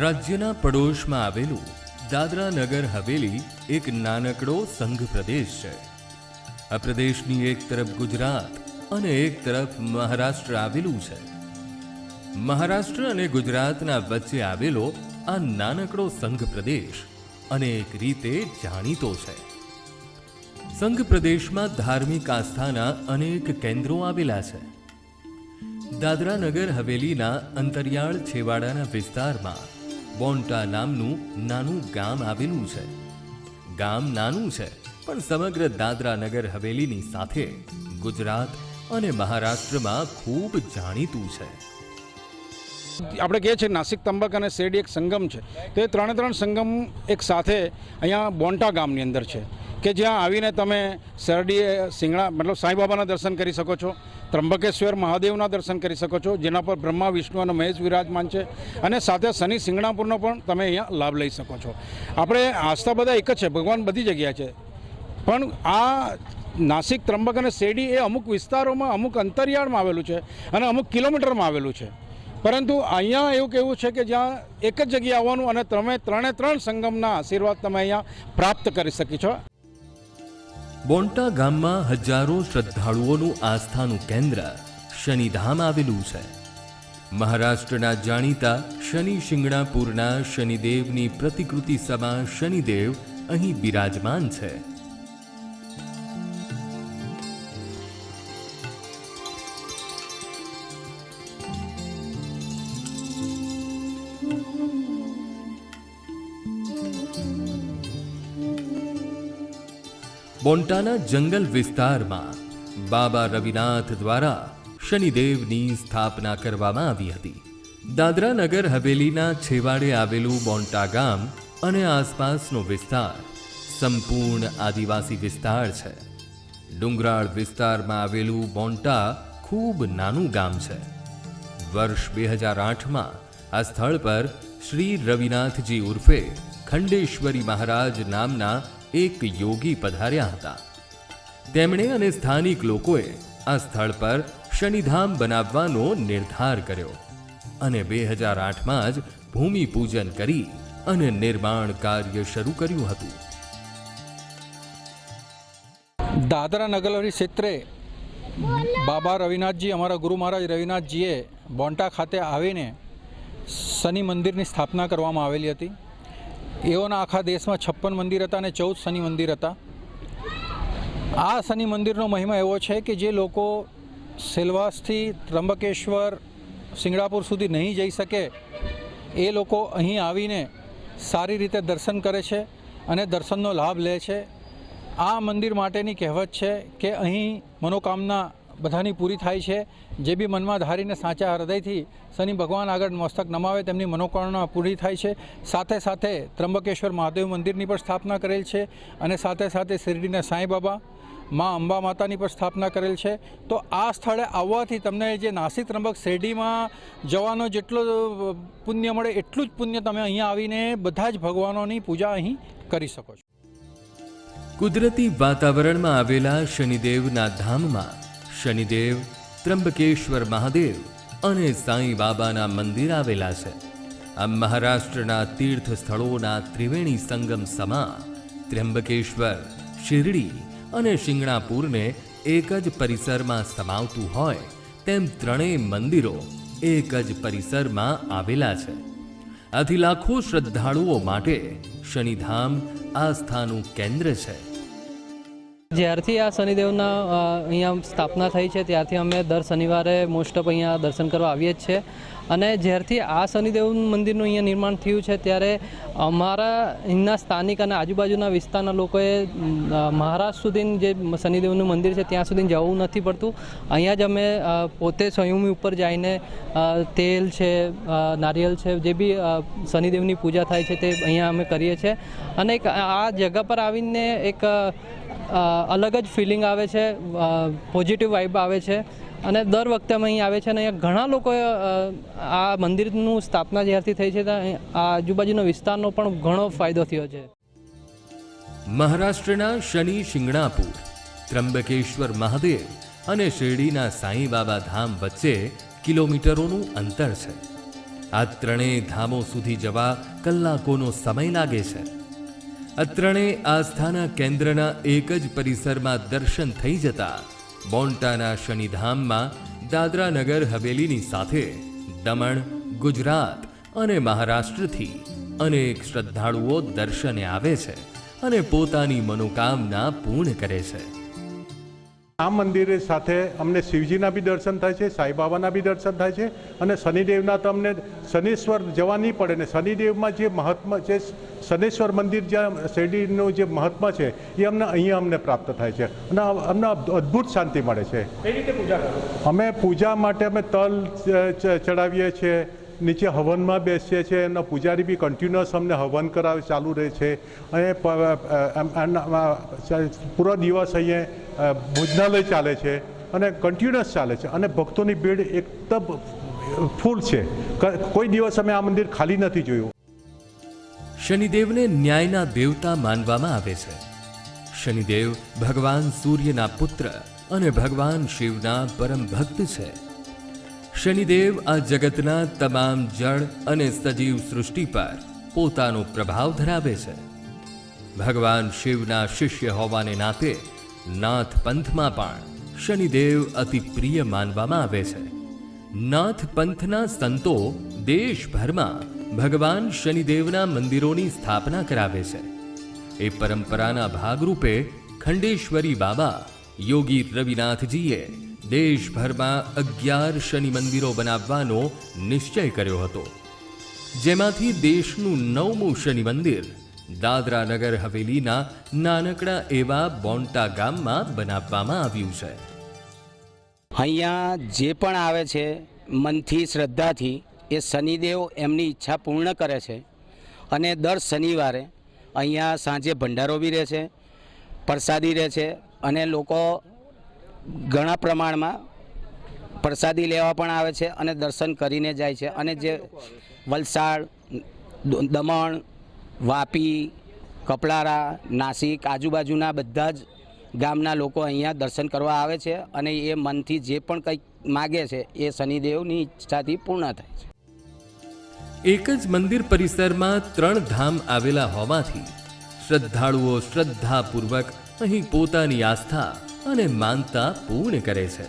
રાજ્યના પડોશમાં આવેલું દાદરા નગર હવેલી એક નાનકડો સંઘ પ્રદેશ છે. આ પ્રદેશની એક તરફ ગુજરાત અને એક તરફ મહારાષ્ટ્ર આવેલું છે. મહારાષ્ટ્ર અને ગુજરાતના વચ્ચે આવેલો આ નાનકડો સંઘ પ્રદેશ અનેક રીતે જાણીતો છે. સંઘ પ્રદેશમાં ધાર્મિક આસ્થાના અનેક કેન્દ્રો આવેલા છે. દાદરા નગર હવેલીના અંતરિયાળ છેવાડાના વિસ્તારમાં બોન્ટા નામનું નાનું ગામ આવેલું છે. ગામ નાનું છે, પણ સમગ્ર દાદરા નગર હવેલીની સાથે ગુજરાત અને મહારાષ્ટ્રમાં ખૂબ જાણીતું છે. આપણે કહે છે નાસિક તંબક અને શેરડી એક સંગમ છે. તો એ ત્રણે ત્રણ સંગમ એક સાથે અહીંયા બોન્ટા ગામની અંદર છે. કે જ્યાં આવીને તમે શેરડી સિંગડા, મતલબ સાંઈબાબાના દર્શન કરી શકો છો. ત્રંબકેશ્વર મહાદેવના દર્શન કરી શકો છો, જેના પર બ્રહ્મા, વિષ્ણુ અને મહેશ વિરાજમાન છે અને સાથે શનિ સિંગણાપુરનો પણ તમે અહીંયા લાભ લઈ શકો છો. આપણે આસ્થા બધા એક જ છે, ભગવાન બધી જગ્યાએ છે. પણ આ નાસિક ત્રંબક અને શેરડી એ અમુક વિસ્તારોમાં, અમુક અંતરિયાળમાં આવેલું છે અને અમુક કિલોમીટરમાં આવેલું છે. પરંતુ અહીંયા એવું કહેવું છે કે જ્યાં એક જ જગ્યાએ આવવાનું અને તમે ત્રણે ત્રણ સંગમના આશીર્વાદ તમે અહીંયા પ્રાપ્ત કરી શકી છો. બોન્ટા ગામમાં હજારો શ્રદ્ધાળુઓનું આસ્થાનું કેન્દ્ર શનિધામ આવેલું છે. મહારાષ્ટ્રના જાણીતા શનિ શિંગણાપુરના શનિદેવની પ્રતિકૃતિ સમા શનિદેવ અહીં બિરાજમાન છે. બોન્ટાના જંગલ વિસ્તારમાં બાબા રવિનાથ દ્વારા શનિદેવની સ્થાપના કરવામાં આવી હતી. દાદરા નગર હવેલીના છેવાડે આવેલું બોન્ટા ગામ અને આસપાસનો વિસ્તાર સંપૂર્ણ આદિવાસી વિસ્તાર છે. ડુંગરાળ વિસ્તારમાં આવેલું બોન્ટા ખૂબ નાનું ગામ છે. વર્ષ બે હજાર આઠમાં આ સ્થળ પર શ્રી રવિનાથજી ઉર્ફે ખંડેશ્વરી મહારાજ નામના એક યોગી પધાર્યા હતા. તેમણે અને સ્થાનિક લોકોએ આ સ્થળ પર શનિધામ બનાવવાનો નિર્ધાર કર્યો અને બે હજાર આઠમાં જ ભૂમિ પૂજન કરી અને નિર્માણ કાર્ય શરૂ કર્યું હતું. દાદરા નગરહરી ક્ષેત્રે બાબા રવિનાથજી, અમારા ગુરુ મહારાજ રવિનાથજીએ બોન્ટા ખાતે આવીને શનિ મંદિરની સ્થાપના કરવામાં આવેલી હતી. એઓના આખા દેશમાં છપ્પન મંદિર હતા અને ચૌદ શનિ મંદિર હતા. આ શનિ મંદિરનો મહિમા એવો છે કે જે લોકો સેલવાસથી ત્રંબકેશ્વર સિંગડાપુર સુધી નહીં જઈ શકે, એ લોકો અહીં આવીને સારી રીતે દર્શન કરે છે અને દર્શનનો લાભ લે છે. આ મંદિર માટેની કહેવત છે કે અહીં મનોકામના બધાની પૂરી થાય છે. જે બી મનમાં ધારીને સાચા હૃદયથી શનિ ભગવાન આગળ મસ્તક નમાવે તેમની મનોકામના પૂરી થાય છે. સાથે સાથે ત્રંબકેશ્વર મહાદેવ મંદિરની પણ સ્થાપના કરેલ છે અને સાથે સાથે શિરડીના સાંઈબાબા, માં અંબા માતાની પણ સ્થાપના કરેલ છે. તો આ સ્થળે આવવાથી તમને જે નાસિક ત્રંબક શેરડીમાં જવાનો જેટલો પુણ્ય મળે એટલું જ પુણ્ય તમે અહીંયા આવીને બધા જ ભગવાનોની પૂજા અહીં કરી શકો છો. કુદરતી વાતાવરણમાં આવેલા શનિદેવના ધામમાં શનિદેવ ત્રંબકેશ્વર મહાદેવ અને સાંઈ બાબાના મંદિર આવેલા છે. આ મહારાષ્ટ્રના તીર્થ સ્થળોના ત્રિવેણી સંગમ સમા, ત્ર્યંબકેશ્વર, શિરડી અને શિંગણાપુરને એક જ પરિસરમાં સમાવતું હોય તેમ ત્રણેય મંદિરો એક જ પરિસરમાં આવેલા છે. આથી લાખો શ્રદ્ધાળુઓ માટે શનિધામ આસ્થાનું કેન્દ્ર છે. જ્યારથી આ શનિદેવના અહીંયા સ્થાપના થઈ છે, ત્યારથી અમે દર શનિવારે મોસ્ટ ઓફ અહીંયા દર્શન કરવા આવીએ જ છે. અને જ્યારથી આ શનિદેવ મંદિરનું અહીંયા નિર્માણ થયું છે, ત્યારે અમારા અહીંના સ્થાનિક અને આજુબાજુના વિસ્તારના લોકોએ મહારાષ્ટ્ર સુધી જે શનિદેવનું મંદિર છે, ત્યાં સુધી જવું નથી પડતું. અહીંયા જ અમે પોતે સંયમી ઉપર જઈને તેલ છે નારિયેલ છે, જે બી શનિદેવની પૂજા થાય છે, તે અહીંયા અમે કરીએ છીએ. અને એક આ જગા પર આવીને એક અલગ જ ફિલિંગ આવે છે પોઝિટિવ વાઇબ આવે છે. અને દર વખતે અમે અહીં આવે છે અને અહીંયા ઘણા લોકોએ આ મંદિરનું સ્થાપના જ્યારથી થઈ છે ત્યાં આ આજુબાજુના વિસ્તારનો પણ ઘણો ફાયદો થયો છે. મહારાષ્ટ્રના શનિ શિંગણાપુર ત્રંબકેશ્વર મહાદેવ અને શિરડીના સાંઈ બાબા ધામ વચ્ચે કિલોમીટરોનું અંતર છે. આ ત્રણેય ધામો સુધી જવા કલાકોનો સમય લાગે છે. આ ત્રણેય આસ્થાના કેન્દ્રના એક જ પરિસરમાં દર્શન થઈ જતા બોન્ટાના શનિધામમાં દાદરા નગર હવેલીની સાથે દમણ, ગુજરાત અને મહારાષ્ટ્રથી અનેક શ્રદ્ધાળુઓ દર્શને આવે છે અને પોતાની મનોકામના પૂર્ણ કરે છે. આ મંદિરે સાથે અમને શિવજીના બી દર્શન થાય છે સાંઈબાબાના બી દર્શન થાય છે અને શનિદેવના તો અમને શનિશ્વર જવા નહીં પડે ને શનિદેવમાં જે મહાત્મા જે શનેશ્વર મંદિર જ્યાં શેરડીનું જે મહાત્મા છે એ અમને અહીંયા અમને પ્રાપ્ત થાય છે અને અમને અદ્ભુત શાંતિ મળે છે. અમે પૂજા માટે અમે તલ ચડાવીએ છીએ નીચે હવનમાં બેસીએ છીએ અને પૂજારી બી કન્ટિન્યુઅસ અમને હવન કરાવે ચાલુ રહે છે. અને પૂરો દિવસ અહીંયા ભોજનાલય ચાલે છે અને કન્ટિન્યુઅસ ચાલે છે. અને ભક્તોની ભીડ એકદમ ફૂલ છે. કોઈ દિવસ અમે આ મંદિર ખાલી નથી જોયું. શનિદેવને ન્યાયના દેવતા માનવામાં આવે છે. શનિદેવ ભગવાન સૂર્યના પુત્ર અને ભગવાન શિવના પરમ ભક્ત છે. શનિદેવ આ જગતના તમામ જળ અને સજીવ સૃષ્ટિ પર પોતાનો પ્રભાવ ધરાવે છે. ભગવાન શિવના શિષ્ય હોવાને નાતે નાથ પંથમાં પણ શનિદેવ અતિ પ્રિય માનવામાં આવે છે. નાથ પંથના સંતો દેશભરમાં ભગવાન શનિદેવના મંદિરોની સ્થાપના કરાવે છે. એ પરંપરાના ભાગરૂપે ખંડેશ્વરી બાબા યોગી રવિનાથજીએ દેશભરમાં અગિયાર શનિ મંદિરો બનાવવાનો નિશ્ચય કર્યો હતો. જેમાંથી દેશનું નવમું શનિ મંદિર દાદરા નગર હવેલીના નાનકડા એવા બોન્ટા ગામમાં બનાવવામાં આવ્યું છે. અહીંયા જે પણ આવે છે, મનથી, શ્રદ્ધાથી, એ શનિદેવ એમની ઈચ્છા પૂર્ણ કરે છે. અને દર શનિવારે અહીંયા સાંજે ભંડારો બી રહે છે, પ્રસાદી રહે છે અને લોકો ઘણા પ્રમાણમાં પ્રસાદી લેવા પણ આવે છે અને દર્શન કરીને જાય છે. અને જે વલસાડ દમણ, વાપી, કપલારા, નાસિક, આજુબાજુના બધા જ ગામના લોકો અહીંયા દર્શન કરવા આવે છે અને એ મનથી જે પણ કંઈક માગે છે એ શનિદેવની ઈચ્છાથી પૂર્ણ થાય છે. એક જ મંદિર પરિસરમાં ત્રણ ધામ આવેલા હોવાથી શ્રદ્ધાળુઓ શ્રદ્ધાપૂર્વક અહીં પોતાની આસ્થા અને માનતા પૂર્ણ કરે છે.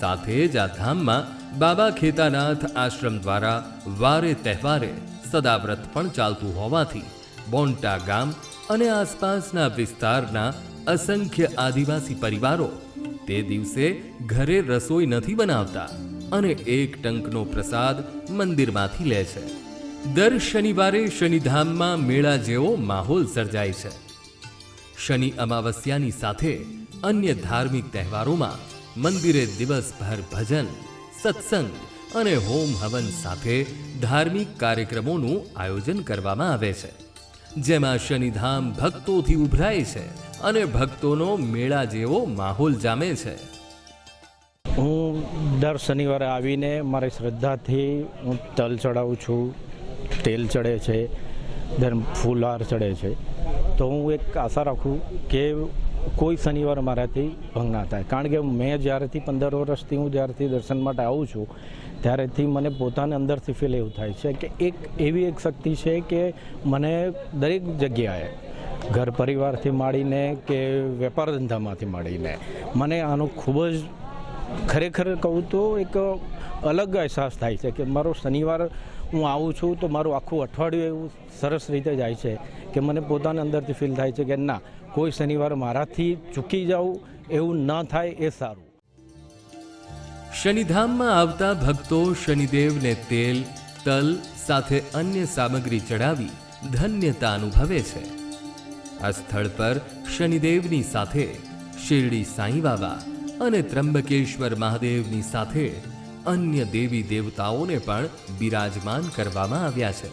સાથે જ આ ધામમાં બાબા ખેતાનાથ આશ્રમ દ્વારા વારે તહેવારે સદાવ્રત પણ ચાલતું હોવાથી બોન્ટા ગામ અને આસપાસના વિસ્તારના અસંખ્ય આદિવાસી પરિવારો તે દિવસે ઘરે રસોઈ નથી બનાવતા અને એક ટંકનો પ્રસાદ મંદિરમાંથી લે છે. દર શનિવારે શનિધામમાં મેળા જેવો માહોલ સર્જાય છે. શનિ અમાવસ્યાની સાથે અન્ય ધાર્મિક તહેવારોમાં મંદિરે દિવસભર ભજન, સત્સંગ અને હોમ હવન સાથે ધાર્મિક કાર્યક્રમોનું આયોજન કરવામાં આવે છે. જેમાં શનિધામ ભક્તોથી ઉભરાય છે અને ભક્તોનો મેળા જેવો માહોલ જામે છે. હું દર શનિવારે આવીને મારી શ્રદ્ધાથી હું તલ ચડાવું છું, તેલ ચડે છે, ધર્મ ફૂલહાર ચડે છે. તો હું એક આશા રાખું કે કોઈ શનિવાર મારાથી ભંગ ના થાય. કારણ કે મેં જ્યારેથી પંદર વર્ષથી હું જ્યારથી દર્શન માટે આવું છું, ત્યારેથી મને પોતાને અંદરથી ફીલ એવું થાય છે કે એક એવી એક શક્તિ છે કે મને દરેક જગ્યાએ ઘર પરિવારથી માંડીને કે વેપાર ધંધામાંથી માંડીને, મને આનો ખૂબ જ ખરેખર કહું તો એક અલગ અહેસાસ થાય છે કે મારો શનિવાર હું આવું છું તો મારું આખું અઠવાડિયું એવું સરસ રીતે જાય છે કે મને પોતાને અંદરથી ફીલ થાય છે કે ના, કોઈ શનિવાર મારાથી ચૂકી જાઉં એવું ન થાય એ સારું. શનિધામમાં આવતા ભક્તો શનિદેવને તેલ, તલ સાથે અન્ય સામગ્રી ચડાવી ધન્યતા અનુભવે છે. આ સ્થળ પર શનિદેવની સાથે શિરડી સાંઈ બાબા અને ત્રંબકેશ્વર મહાદેવની સાથે અન્ય દેવી દેવતાઓને પણ બિરાજમાન કરવામાં આવ્યા છે.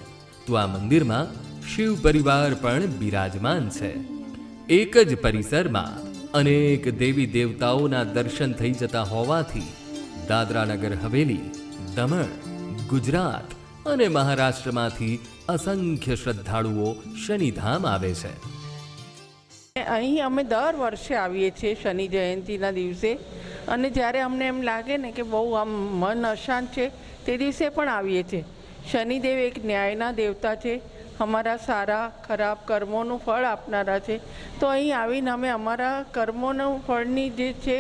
તો આ મંદિરમાં શિવ પરિવાર પણ બિરાજમાન છે. એક જ પરિસરમાં અનેક દેવી દેવતાઓના દર્શન થઈ જતા હોવાથી દાદરાનગર હવેલી, દમણ, ગુજરાત અને મહારાષ્ટ્રમાંથી અસંખ્ય શ્રદ્ધાળુઓ શનિધામ આવે છે. અહીં અમે દર વર્ષે આવીએ છીએ શનિ જયંતિના દિવસે. અને જ્યારે અમને એમ લાગે ને કે બહુ આમ મન અશાંત છે, તે દિવસે પણ આવીએ છીએ. શનિદેવ એક ન્યાયના દેવતા છે. અમારા સારા, ખરાબ કર્મોનું ફળ આપનારા છે. તો અહીં આવીને અમે અમારા કર્મોનું ફળની જે છે,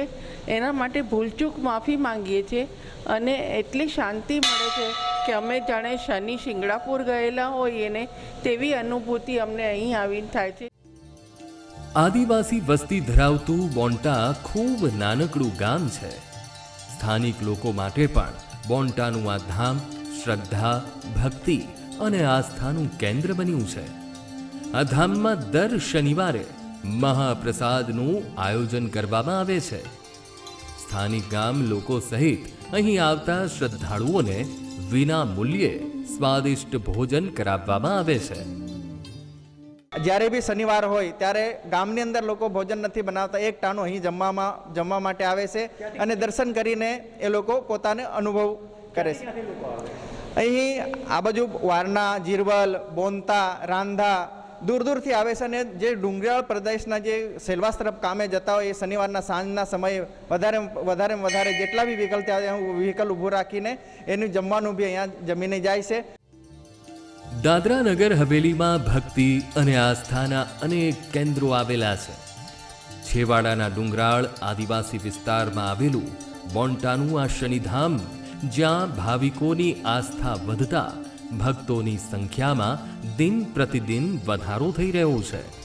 એના માટે ભૂલચૂક માફી માંગીએ છીએ અને એટલી શાંતિ મળે છે કે અમે જાણે શનિ શિંગડાપુર ગયેલા હોઈએ ને તેવી અનુભૂતિ અમને અહીં આવીને થાય છે. આદિવાસી વસ્તી ધરાવતું બોન્ટા ખૂબ નાનકડું ગામ છે. સ્થાનિક લોકો માટે પણ બોન્ટાનું આ ધામ શ્રદ્ધા, ભક્તિ અને આસ્થાનું કેન્દ્ર બન્યું છે. આ ધામમાં દર શનિવારે મહાપ્રસાદનું આયોજન કરવામાં આવે છે. સ્થાનિક ગામ લોકો સહિત અહીં આવતા શ્રદ્ધાળુઓને વિના મૂલ્યે સ્વાદિષ્ટ ભોજન કરાવવામાં આવે છે. જ્યારે બી શનિવાર હોય ત્યારે ગામની અંદર લોકો ભોજન નથી બનાવતા. એક ટાણું અહીં જમવામાં જમવા માટે આવે છે અને દર્શન કરીને એ લોકો પોતાને અનુભવ કરે છે. અહીં આ બાજુ વારના જીરવલ બોનતા રાંધા દૂર દૂરથી આવે છે અને જે ડુંગરાળ પ્રદેશના જે સેલવાસ તરફ કામે જતા હોય એ શનિવારના સાંજના સમયે વધારે વધારે વધારે જેટલા બી વ્હીકલ ત્યાં વ્હીકલ ઊભું રાખીને એનું જમવાનું બી અહીંયા જમીને જાય છે. દાદરા નગર હવેલીમાં ભક્તિ અને આસ્થાના અનેક કેન્દ્રો આવેલા છે. છેવાડાના ડુંગરાળ આદિવાસી વિસ્તારમાં આવેલું બોન્ટાનું આ શનિધામ, જ્યાં ભાવિકોની આસ્થા વધતા ભક્તોની સંખ્યામાં દિન પ્રતિદિન વધારો થઈ રહ્યો છે.